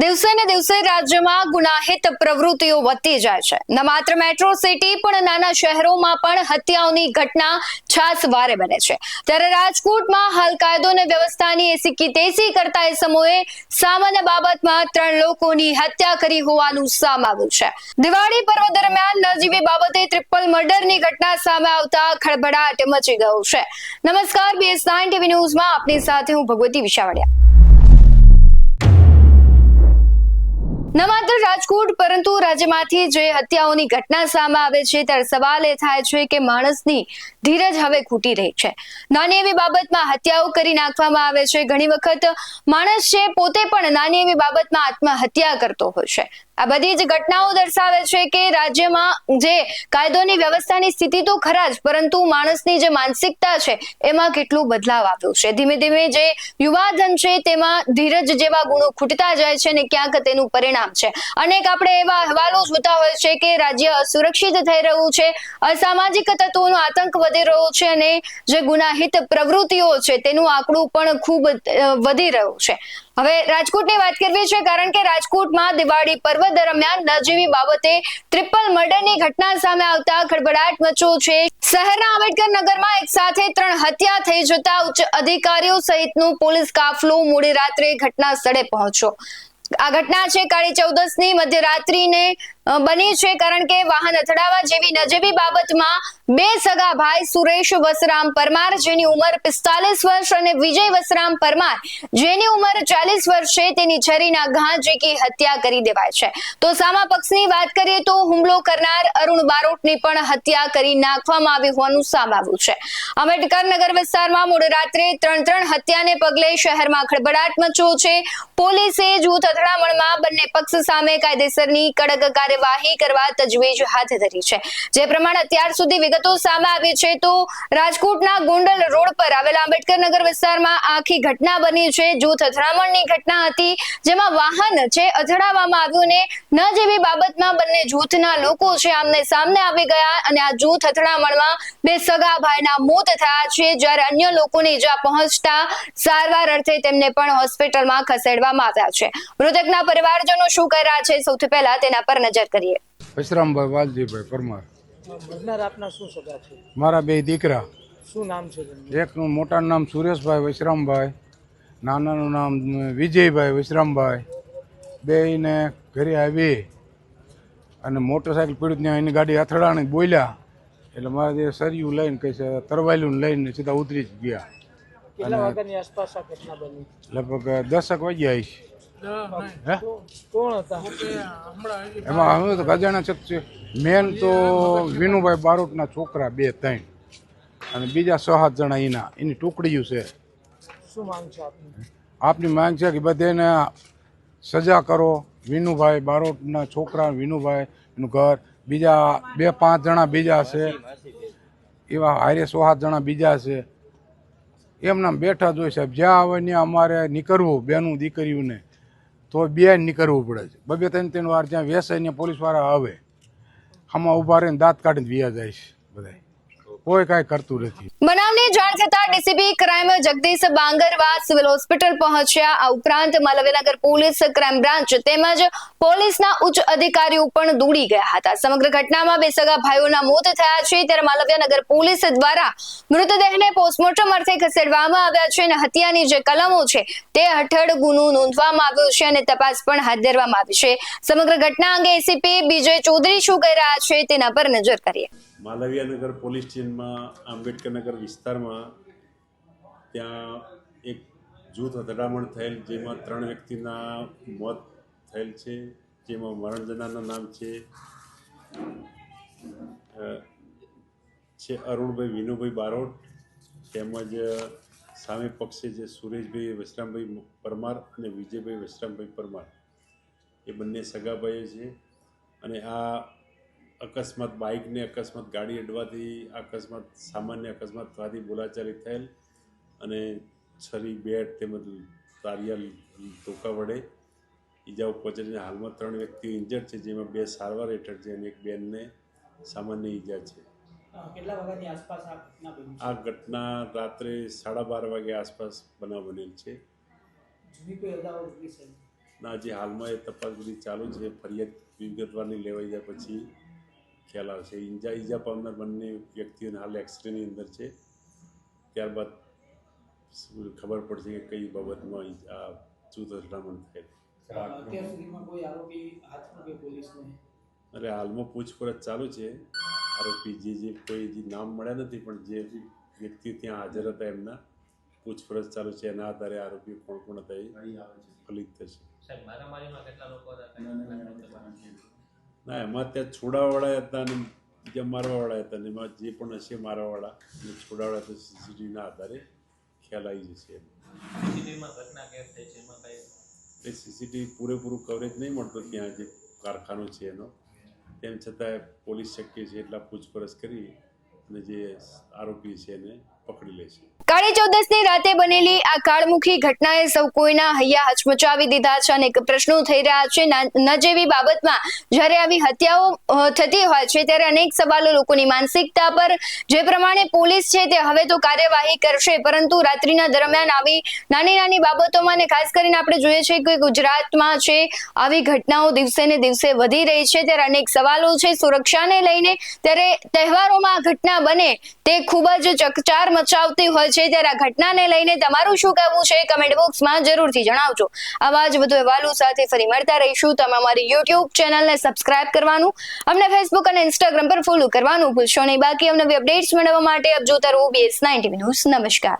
દિવસે ને દિવસે રાજ્યમાં ગુનાહિત પ્રવૃત્તિઓ વધતી જાય છે. ન માત્ર મેટ્રો સિટી, પણ નાના શહેરોમાં પણ હત્યાઓની ઘટના છાસવારે બને છે. ત્યારે રાજકોટમાં હાલ કાયદો અને વ્યવસ્થાની એસી તેસી કરતા એ સમયે સામાન્ય બાબતમાં ત્રણ લોકોની હત્યા કરી હોવાનું સામે આવ્યું છે. દિવાળી પર્વ દરમિયાન નજીવી બાબતે ટ્રિપલ મર્ડરની ઘટના સામે આવતા ખળભળાટ મચી ગયો છે. નમસ્કાર બીએસ નાઇન ટીવી ન્યૂઝમાં આપની સાથે હું ભગવતી વિશાવડિયા. ન માત્ર રાજકોટ, પરંતુ રાજ્યમાંથી જે હત્યાઓની ઘટના સામે આવે છે, ત્યારે સવાલ એ થાય છે કે માણસની ધીરજ હવે ખૂટી રહી છે. નાની એવી બાબતમાં હત્યાઓ કરી નાખવામાં આવે છે. ઘણી વખત માણસ છે, પોતે પણ નાની એવી બાબતમાં આત્મહત્યા કરતો હોય છે. આ બધી જ ઘટનાઓ દર્શાવે છે કે રાજ્યમાં જે કાયદોની વ્યવસ્થાની સ્થિતિ તો ખરા જ, પરંતુ માણસની જે માનસિકતા છે, એમાં કેટલું બદલાવ આવ્યો છે. ધીમે ધીમે જે યુવાધન છે, તેમાં ધીરજ જેવા ગુણો ખૂટતા જાય છે અને ક્યાંક તેનું પરિણામ છે. અનેક આપણે એવા અહેવાલો જોતા હોય છે કે રાજ્ય અસુરક્ષિત થઈ રહ્યું છે. અસામાજિક તત્વોનો આતંક વધી છે અને જે ગુનાહિત પ્રવૃત્તિઓ છે તેનું આંકડું પણ ખૂબ વધી રહ્યું છે. હવે રાજકોટની વાત કરવી છે કારણ કે રાજકોટમાં દિવાળી પર્વ દરમિયાન નજીવી બાબતે ટ્રિપલ મર્ડરની ઘટના સામે આવતા ખળભળાટ મચ્યો છે. શહેરના આંબેડકર નગરમાં એક સાથે ત્રણ હત્યા થઈ જતા ઉચ્ચ અધિકારીઓ સહિતનું પોલીસ કાફલો મોડી રાત્રે ઘટના સ્થળે પહોંચ્યો. આ ઘટના છે કાળી ચૌદસની. મધ્યરાત્રિને બની છે કારણ કે વાહન અથડાવા જેવી નજીવી બાબતમાં બે સગા ભાઈ સુરેશ વસરામ પરમાર, જેની ઉંમર પિસ્તાલીસ વર્ષ અને વિજય વસરામ પરમાર, જેની ઉંમર ચાલીસ વર્ષ છે, તેની છરીના ઘા ઝીકી હત્યા કરી દેવાય છે. તો સામા પક્ષની વાત કરીએ તો હુમલો કરનાર અરુણ બારોટની પણ હત્યા કરી નાખવામાં આવી હોવાનું સામે આવ્યું છે. આંબેડકર નગર વિસ્તારમાં મોડ રાત્રે ત્રણ ત્રણ હત્યાને પગલે શહેરમાં ખળભળાટ મચ્યો છે. પોલીસે જૂથ અથડામણમાં બંને પક્ષ સામે કાયદેસરની કડક કાર્યવાહી કરવા તજવીજ હાથ ધરી છે. જે પ્રમાણે અત્યાર સુધી વિગતો સામે આવી છે તો રાજકોટના ગોંડલ રોડ પર આવેલા આંબેડકર નગર વિસ્તારમાં આખી ઘટના બની છે. જૂથ અથડામણની ઘટના હતી જેમાં વાહન છે અથડાવવામાં આવ્યું ને ન જેવી બાબતમાં બંને જૂથના લોકો છે આમને સામને આવી ગયા અને આ જૂથ અથડામણમાં બે સગા ભાઈના મોત થયા છે. જ્યારે અન્ય લોકોને ઈજા પહોંચતા સારવાર અર્થે તેમને પણ હોસ્પિટલમાં ખસેડવામાં આવ્યા છે. મૃતકના પરિવારજનો શું કર્યા છે? સૌથી પહેલા તેના પર નજર કરીએ. વિશ્રામભાઈ વાલજીભાઈ પરમાર. બનનાર આપના શું સગા છે? મારા બે દીકરા. શું નામ છે એકનું મોટાનું નામ સુરેશભાઈ વિશ્રામભાઈ નાનાનું નામ વિજયભાઈ વિશ્રામભાઈ. બેને ઘરે આવી અને મોટરસાઇકલ પીડ્યું ત્યાં એની ગાડી અથડાણી બોલ્યા. એટલે મારા જે સરિયું લઈને કહે છે તરવાયલું લઈને સીધા ઉતરી જ ગયા. લગભગ દસક વાગ્યા હતા એમાં હવે તો ગજાણા છે છે મેન તો વિનુભાઈ બારોટના છોકરા બે ત્રણ. અને બીજા છ સાત જણા એના. એની ટુકડીઓ છે. શું માંગ છે આપની? આપની માંગ છે કે બધાને સજા કરો. વિનુભાઈ બારોટના છોકરા વિનુભાઈ એનું ઘર. બીજા બે પાંચ જણા બીજા છે. એવા હારે સો સાત જણા બીજા છે. એમના બેઠા જ હોય સાહેબ. જ્યાં આવે ત્યાં અમારે નીકળવું બેનું દીકરીઓને. તો બે નીકળવું પડે છે. બબે ત્રણ ત્રણ વાર જ્યાં વેસે ને પોલીસવાળા આવે આમાં ઊભા રહીને દાંત કાઢીને વ્યા જાય છે. કોઈ કાંઈ કરતું નથી. બનાવની જાણ થતા DCP crime Jagdish Bangarwa civil hospital પહોંચ્યા. આ ઉપરાંત માલવ્યનગર પોલીસ ક્રાઇમ બ્રાન્ચ તેમજ પોલીસના ઉચ્ચ અધિકારીઓ પણ દોડી ગયા હતા. સમગ્ર ઘટનામાં બે સગા ભાઈઓના મોત થયા છે. ત્યારે માલવ્યનગર પોલીસ દ્વારા મૃતદેહને પોસ્ટમોર્ટમ અર્થે ખસેડવામાં આવ્યા છે અને હત્યાની જે કલમો છે તે હેઠળ ગુનો નોંધવામાં આવ્યો છે અને તપાસ પણ હાથ ધરવામાં આવી છે. સમગ્ર ઘટના અંગે એસીપી બીજે ચૌધરી શું કહી રહ્યા છે તેના પર નજર કરીએ. માલવીયાનગર પોલીસ સ્ટેશનમાં, આંબેડકરનગર વિસ્તારમાં ત્યાં એક જૂથ અથડામણ થયેલ જેમાં ત્રણ વ્યક્તિના મોત થયેલ છે, જેમાં મરણ જનારના નામ છે છે અરુણભાઈ, વિનુભાઈ બારોટ, તેમજ સામે પક્ષે જે સુરેશભાઈ વસરામભાઈ પરમાર અને વિજયભાઈ વસરામભાઈ પરમાર. એ બંને સગાભાઈઓ છે અને આ અકસ્માત બાઇકને અકસ્માત ગાડી અડવાથી અકસ્માત સામાન્ય અકસ્માત થવાથી બોલાચાલી થયેલ અને છરી બેટ તેમજ તારિયા ધોકા વડે ઈજાઓ પહોંચીને હાલમાં ત્રણ વ્યક્તિ ઇન્જર્ડ છે જેમાં બે સારવાર હેઠળ છે અને એક બેનને સામાન્ય ઈજા છે. આ ઘટના રાત્રે સાડા બાર વાગે આસપાસ બનાવ બનેલ છે? ના હજી હાલમાં એ તપાસ બધી ચાલુ છે. ફરિયાદ વિગતવારની લેવાઈ જાય પછી ખ્યાલ આવશે ઈજા ઈજા પામનાર બંને વ્યક્તિઓને હાલ એક્સરેની અંદર છે. ત્યારબાદ ખબર પડશે કે કઈ બાબતમાં આ શું અથડામણ થયેલ અરે હાલમાં પૂછપરછ ચાલુ છે. આરોપી જે જે કોઈ જે નામ મળ્યા નથી પણ જે વ્યક્તિ ત્યાં હાજર હતા એમના પૂછપરછ ચાલુ છે. એના આધારે આરોપી કોણ કોણ હતા એ ફલિત થશે સાહેબ મારામારીમાં કેટલા લોકો હતા કંઈ ના એમાં ત્યાં છોડાવાળા હતા અને બીજા મારવાવાળા હતા અને એમાં જે પણ હશે મારવાવાળા. અને છોડાવાળા તો સીસીટીવીના આધારે ખ્યાલ આવી જશે એ સીસીટીવી પૂરેપૂરું કવરેજ નહીં મળતું ત્યાં જે કારખાનો છે એનો. તેમ છતાં પોલીસ શક્ય છે એટલા પૂછપરછ કરી અને જે આરોપી છે એને પકડી લે છે. કાળી ચૌદસની રાતે બનેલી આ કાળમુખી ઘટનાએ સૌ કોઈના હૈયા હચમચાવી દીધા છે અને પ્રશ્નો થઈ રહ્યા છે. ન જેવી બાબતમાં જ્યારે આવી હત્યાઓ થતી હોય છે ત્યારે અનેક સવાલો લોકોની માનસિકતા પર. જે પ્રમાણે પોલીસ છે તે હવે તો કાર્યવાહી કરશે, પરંતુ રાત્રિના દરમિયાન આવી નાની નાની બાબતોમાં અને ખાસ કરીને આપણે જોઈએ છીએ કે ગુજરાતમાં છે, આવી ઘટનાઓ દિવસે ને દિવસે વધી રહી છે. ત્યારે અનેક સવાલો છે સુરક્ષાને લઈને. ત્યારે તહેવારોમાં ઘટના બને તે ખૂબ જ ચકચાર મચાવતી હોય છે ત્યારે આ ઘટનાને લઈને તમારું શું કહેવું છે? કમેન્ટ બોક્સમાં જરૂરથી જણાવજો. આવા જ વધુ અહેવાલો સાથે ફરી મળતા રહીશું. તમે અમારી યુટ્યુબ ચેનલને સબસ્ક્રાઇબ કરવાનું, અમને ફેસબુક અને ઇન્સ્ટાગ્રામ પર ફોલો કરવાનું ભૂલશો નહીં. બાકી અમને અપડેટ્સ મેળવવા માટે આપ જોતા રહો બીએસ નાઇન્ટી ન્યૂઝ નમસ્કાર.